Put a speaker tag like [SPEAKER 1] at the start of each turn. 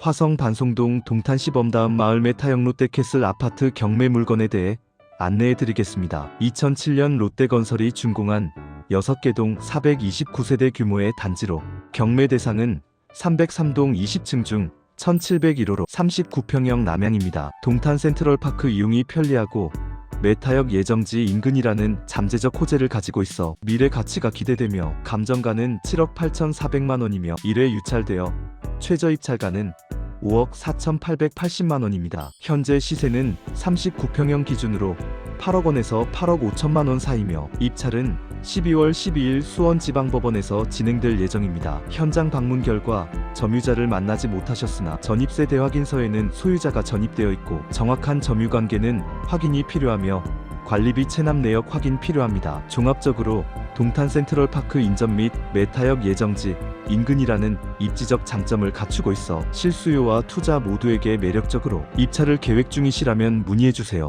[SPEAKER 1] 화성 반송동 동탄 시범 다음 마을 메타형 롯데캐슬 아파트 경매 물건에 대해 안내해 드리겠습니다. 2007년 롯데건설이 준공한 6개 동 429세대 규모의 단지로 경매 대상은 303동 20층 중 1701호로 39평형 남양입니다. 동탄 센트럴파크 이용이 편리하고 메타역 예정지 인근이라는 잠재적 호재를 가지고 있어 미래 가치가 기대되며 감정가는 7억 8,400만 원이며 1회 유찰되어 최저 입찰가는 5억 4,880만 원입니다. 현재 시세는 39평형 기준으로 8억 원에서 8억 5천만 원 사이며 입찰은 12월 12일 수원지방법원에서 진행될 예정입니다. 현장 방문 결과 점유자를 만나지 못하셨으나 전입세 대확인서에는 소유자가 전입되어 있고 정확한 점유 관계는 확인이 필요하며 관리비 체납 내역 확인 필요합니다. 종합적으로 동탄 센트럴파크 인접 및 메타역 예정지 인근이라는 입지적 장점을 갖추고 있어 실수요와 투자 모두에게 매력적으로 입찰을 계획 중이시라면 문의해 주세요.